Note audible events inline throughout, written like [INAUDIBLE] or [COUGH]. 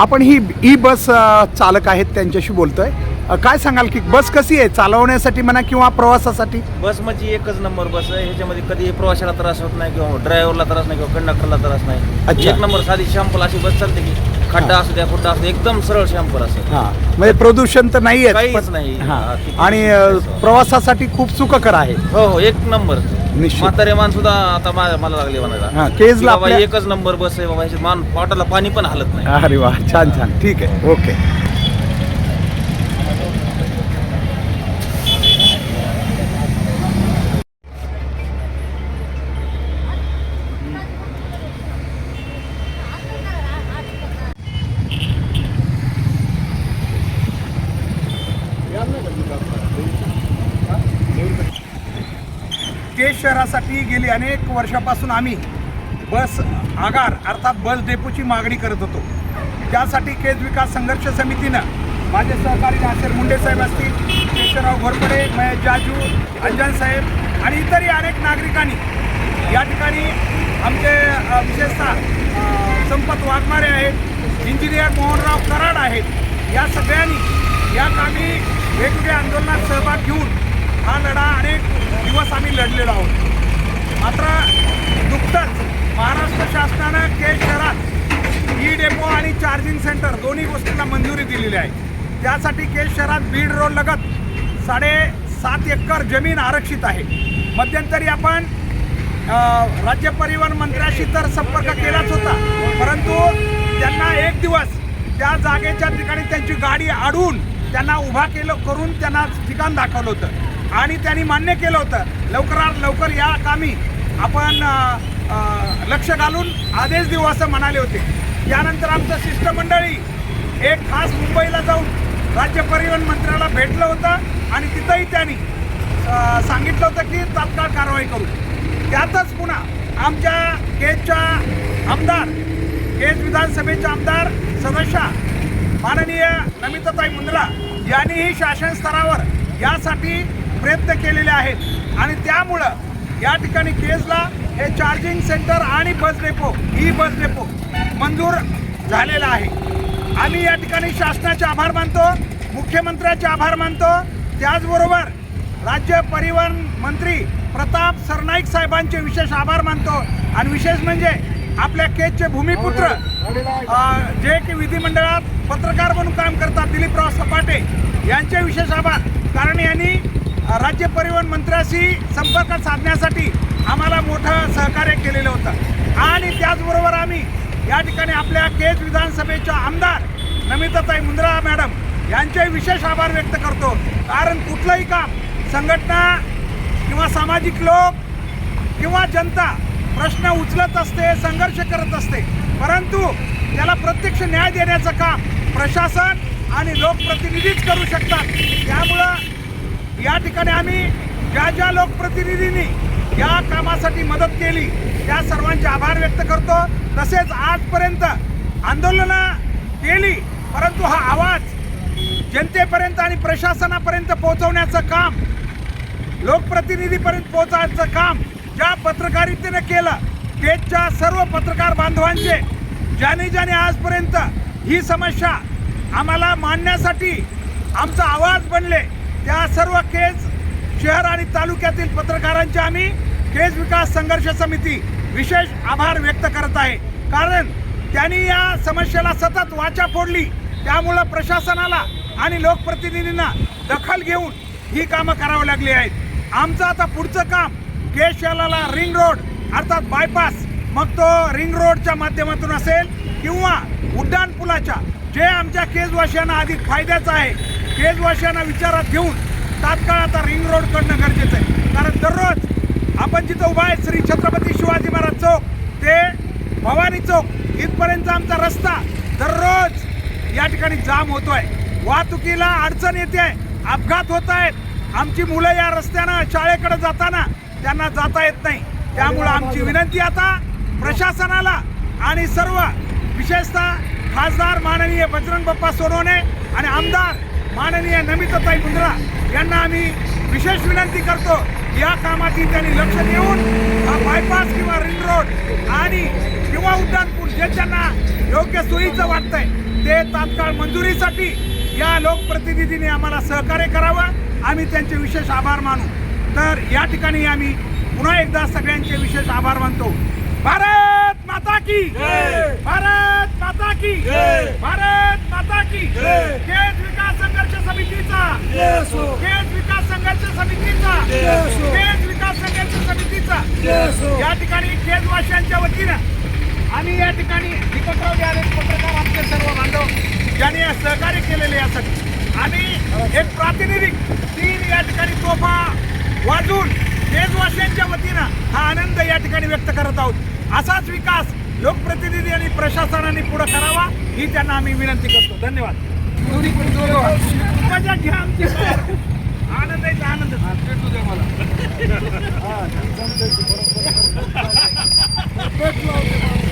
आपण ही ई बस चालक आहेत त्यांच्याशी बोलतोय. काय सांगाल की बस कशी आहे? चालवण्यासाठी म्हणा किंवा प्रवासासाठी? बस म्हणजे एकच नंबर बस आहे. ह्याच्यामध्ये कधी प्रवाशाला त्रास होत नाही किंवा ड्रायव्हरला त्रास नाही किंवा कंडक्टरला त्रास नाही. अच्छा. एक नंबर साधी शॅम्पल अशी बस चालते की खड्डा असू द्या खुड्डा असू द्या एकदम सरळ शॅम्पल असं. हां. म्हणजे प्रदूषण तर नाही काहीच नाही. हां. आणि अ, प्रवासासाठी खूप सुखकर आहे. हो हो एक नंबर. निश्चित. म्हातारे मान सुद्धा आता मा- मला लागले हा, म्हणायला केजला की बाबा आपल्या- एकच नंबर बस आहे बाबा मान पोटाला पाणी पण हलत नाही. अरे वा छान छान. ठीक आहे ओके केज शहरासाठी गेली अनेक वर्षापासून आम्ही बस आगार अर्थात बस डेपोची मागणी करत होतो. त्यासाठी केज विकास संघर्ष समितीनं माझे सहकारी नासेर मुंडे साहेब असतील केशवराव घोरपडे महेश जाजू अंजन साहेब आणि इतरही अनेक नागरिकांनी या ठिकाणी आमचे विशेषतः संपत वाघमारे आहेत इंजिनियर मोहनराव कराड आहेत या सगळ्यांनी या कामी वेगवेगळ्या आंदोलनात सहभाग घेऊन हा लढा अनेक दिवस आम्ही लढलेलो आहोत. मात्र नुकतंच महाराष्ट्र शासनानं केज शहरात ई डेपो आणि चार्जिंग सेंटर दोन्ही गोष्टींना मंजुरी दिलेली आहे. त्यासाठी केज शहरात बीड रोड लगत साडेसात एकर जमीन आरक्षित आहे. मध्यंतरी आपण राज्य परिवहन मंत्र्याशी तर संपर्क केलाच होता. परंतु त्यांना एक दिवस त्या जागेच्या ठिकाणी त्यांची गाडी अडवून त्यांना उभा केलं करून त्यांना ठिकाण दाखवलं होतं. आणि त्यांनी मान्य केलं होतं. लवकरात लवकर या कामी आपण लक्ष घालून आदेश देऊ असं म्हणाले होते. त्यानंतर आमचं शिष्टमंडळी एक खास मुंबईला जाऊन राज्य परिवहन मंत्र्याला भेटलं होतं आणि तिथंही त्यांनी सांगितलं होतं की तात्काळ कारवाई करू. त्यातच पुन्हा आमच्या केजच्या आमदार केज विधानसभेचे आमदार सदस्या माननीय नमिताताई मुंद्रा यांनीही शासन स्तरावर यासाठी प्रयत्न केलेले आहेत. आणि त्यामुळं या ठिकाणी केजला हे चार्जिंग सेंटर आणि बस डेपो ही बस डेपो मंजूर झालेला आहे. आम्ही या ठिकाणी शासनाचे आभार मानतो मुख्यमंत्र्याचे आभार मानतो. त्याचबरोबर राज्य परिवहन मंत्री प्रताप सरनाईक साहेबांचे विशेष आभार मानतो. आणि विशेष म्हणजे आपल्या केजचे भूमिपुत्र जे की विधिमंडळात पत्रकार म्हणून काम करतात दिलीपराव सपाटे यांचे विशेष आभार. कारण यांनी राज्य परिवहन मंत्र्याशी संपर्क साधण्यासाठी आम्हाला मोठं सहकार्य केलेलं होतं. आणि त्याचबरोबर आम्ही या ठिकाणी आपल्या केज विधानसभेच्या आमदार नमिताताई मुंद्रा मॅडम यांचे विशेष आभार व्यक्त करतो. कारण कुठलंही काम संघटना किंवा सामाजिक लोक किंवा जनता प्रश्न उचलत असते संघर्ष करत असते. परंतु त्याला प्रत्यक्ष न्याय देण्याचं काम प्रशासन आणि लोकप्रतिनिधीच करू शकतात. त्यामुळं या ठिकाणी आम्ही ज्या ज्या लोकप्रतिनिधींनी या कामासाठी मदत केली त्या सर्वांचे आभार व्यक्त करतो. तसेच आजपर्यंत आंदोलनं केली परंतु हा आवाज जनतेपर्यंत आणि प्रशासनापर्यंत पोहोचवण्याचं काम लोकप्रतिनिधीपर्यंत पोहोचायचं काम ज्या पत्रकारितेने केलं केजच्या सर्व पत्रकार बांधवांचे ज्याने ज्याने आजपर्यंत ही समस्या आम्हाला मांडण्यासाठी आमचा आवाज बनले त्या सर्व केज शहर आणि तालुक्यातील पत्रकारांचे आम्ही केज विकास संघर्ष समिती विशेष आभार व्यक्त करत आहे. कारण त्यांनी या समस्येला सतत वाचा फोडली. त्यामुळं प्रशासनाला आणि लोकप्रतिनिधींना दखल घेऊन ही कामं करावी लागली आहेत. आमचं आता पुढचं काम केज शहराला रिंग रोड अर्थात बायपास मग तो रिंग रोडच्या माध्यमातून असेल किंवा उड्डाणपुलाच्या जे आमच्या केजवासियांना अधिक फायद्याचं आहे केजवासियांना विचारात घेऊन तात्काळ आता रिंग रोड करणं गरजेचं आहे. कारण दररोज आपण जिथं उभा आहे श्री छत्रपती शिवाजी महाराज चौक ते भवानी चौक इथपर्यंत आमचा रस्ता दररोज या ठिकाणी जाम होतोय. वाहतुकीला अडचण येते आहे अपघात होत आहेत. आमची मुलं या रस्त्यानं शाळेकडे जाताना त्यांना जाता येत नाही. त्यामुळं आमची विनंती आता प्रशासनाला आणि सर्व विशेषतः खासदार माननीय बजरंग बाप्पा सोनवणे आणि आमदार माननीय नमिताताई मुंद्रा यांना आम्ही विशेष विनंती करतो या कामाची त्यांनी लक्ष देऊन हा बायपास किंवा रिंग रोड आणि किंवा उड्डाणपूल जे त्यांना योग्य सोयीचं वाटतंय ते तात्काळ मंजुरीसाठी या लोकप्रतिनिधींनी आम्हाला सहकार्य करावं. आम्ही त्यांचे विशेष आभार मानू. तर या ठिकाणी आम्ही पुन्हा एकदा सगळ्यांचे विशेष आभार मानतो. भारत! की। भारत माता की। भारत माता की। केज विकास संघर्ष समितीचा। केज विकास संघर्ष समितीचा। केज विकास संघर्ष समितीचा। या ठिकाणी केजवाशांच्या वतीनं आणि या ठिकाणी दीपकराव आले पत्रकार आमचे सर्व बांधव यांनी सहकार्य केलेले यासाठी आणि एक प्रातिनिधिक तीन या ठिकाणी तोफा वाजून देशवासियांच्या वतीनं हा आनंद या ठिकाणी व्यक्त करत आहोत. असाच विकास लोकप्रतिनिधी आणि प्रशासनाने पुढे करावा ही त्यांना आम्ही विनंती करतो. धन्यवाद. मजा घ्या आमची. आनंद आहे आनंद. भारत [LAUGHS]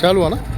चालू आहे ना?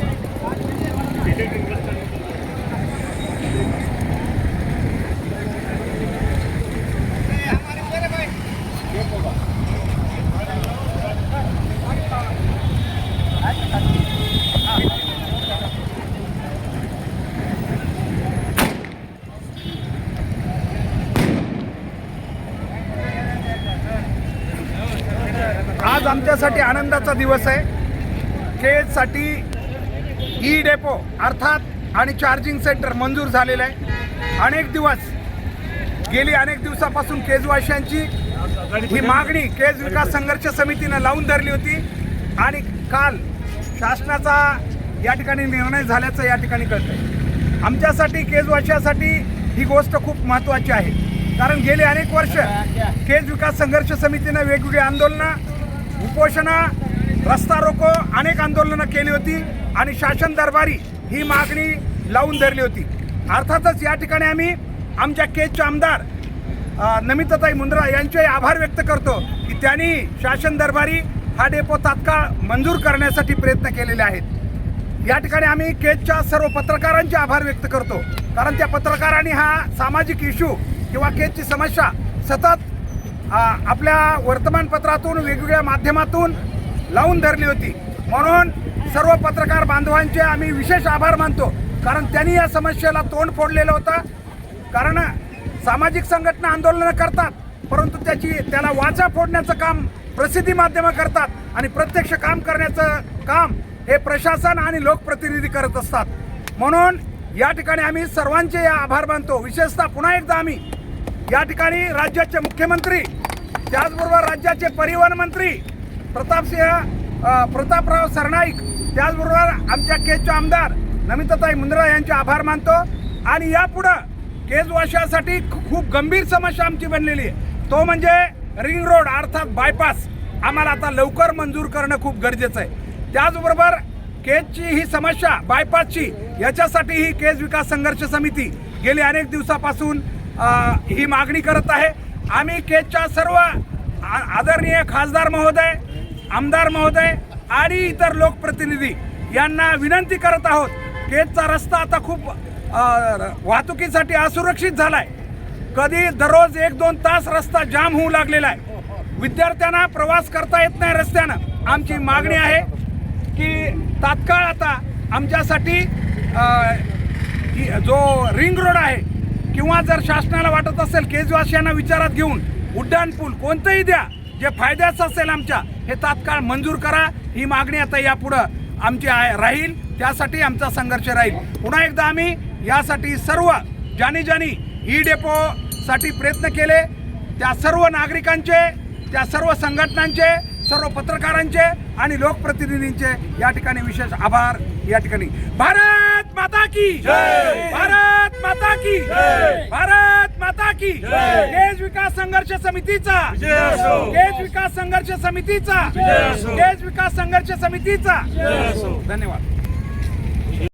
माझ्यासाठी आनंदाचा दिवस आहे. केजसाठी ई डेपो अर्थात आणि चार्जिंग सेंटर मंजूर झालेलं आहे. अनेक दिवस गेली अनेक दिवसापासून केजवाशांची ही मागणी केज विकास संघर्ष समितीनं लावून धरली होती. आणि काल शासनाचा या ठिकाणी निर्णय झाल्याचं या ठिकाणी कळतं आमच्यासाठी केजवाशासाठी ही गोष्ट खूप महत्त्वाची आहे. कारण गेली अनेक वर्ष केज विकास संघर्ष समितीनं वेगवेगळी आंदोलनं उपोषणं रस्ता रोको अनेक आंदोलनं केली होती आणि शासन दरबारी ही मागणी लावून धरली होती. अर्थातच या ठिकाणी आम्ही आमच्या केजचे आमदार नमिताताई मुंद्रा यांचे आभार व्यक्त करतो की त्यांनी शासन दरबारी हा डेपो तात्काळ मंजूर करण्यासाठी प्रयत्न केलेले आहेत. या ठिकाणी आम्ही केजच्या सर्व पत्रकारांचे आभार व्यक्त करतो. कारण त्या पत्रकारांनी हा सामाजिक इश्यू किंवा केजची समस्या सतत आपल्या वर्तमानपत्रातून वेगवेगळ्या माध्यमातून लावून धरली होती. म्हणून सर्व पत्रकार बांधवांचे आम्ही विशेष आभार मानतो. कारण त्यांनी या समस्येला तोंड फोडलेलं होतं. कारण सामाजिक संघटना आंदोलनं करतात परंतु त्याची त्याला वाचा फोडण्याचं काम प्रसिद्धी माध्यमं करतात आणि प्रत्यक्ष काम करण्याचं काम हे प्रशासन आणि लोकप्रतिनिधी करत असतात. म्हणून या ठिकाणी आम्ही सर्वांचे या आभार मानतो. विशेषतः पुन्हा एकदा आम्ही या ठिकाणी राज्याचे मुख्यमंत्री त्याचबरोबर राज्याचे परिवहन मंत्री प्रतापसिंह प्रतापराव सरनाईक त्याचबरोबर आमच्या केजचे आमदार नमिताताई मुंद्रा यांचे आभार मानतो. आणि यापुढं केजवाशासाठी खूप गंभीर समस्या आमची बनलेली आहे. तो म्हणजे रिंग रोड अर्थात बायपास आम्हाला आता लवकर मंजूर करणं खूप गरजेचं आहे. त्याचबरोबर केजची ही समस्या बायपासची याच्यासाठी ही केज विकास संघर्ष समिती गेली अनेक दिवसापासून ही मागणी करत आहे. आम्ही केजच्या सर्व आ- आदरणीय खासदार महोदय आमदार महोदय आणि इतर लोकप्रतिनिधी यांना विनंती करत आहोत केजचा रस्ता आता खूप वाहतुकीसाठी असुरक्षित झालाय. कधी दररोज एक दोन तास रस्ता जाम होऊ लागलेला आहे. विद्यार्थ्यांना प्रवास करता येत नाही रस्त्यानं. आमची मागणी आहे की तात्काळ आता आमच्यासाठी जो रिंग रोड आहे किंवा जर शासनाला वाटत असेल केजवासियांना विचारात घेऊन उड्डाणपूल कोणतंही द्या जे फायद्याचं असेल आमच्या हे तात्काळ मंजूर करा. ही मागणी आता यापुढं आमची राहील. त्यासाठी आमचा संघर्ष राहील. पुन्हा एकदा आम्ही यासाठी सर्व ज्यानी ज्यानी ई डेपोसाठी प्रयत्न केले. त्या सर्व नागरिकांचे त्या सर्व संघटनांचे सर्व पत्रकारांचे आणि लोकप्रतिनिधींचे या ठिकाणी विशेष आभार. या ठिकाणी. भारत! माता की। भारत माता की। भारत माता की। केज विकास संघर्ष समितीचा। केज विकास संघर्ष समितीचा। केज विकास संघर्ष समितीचा। धन्यवाद।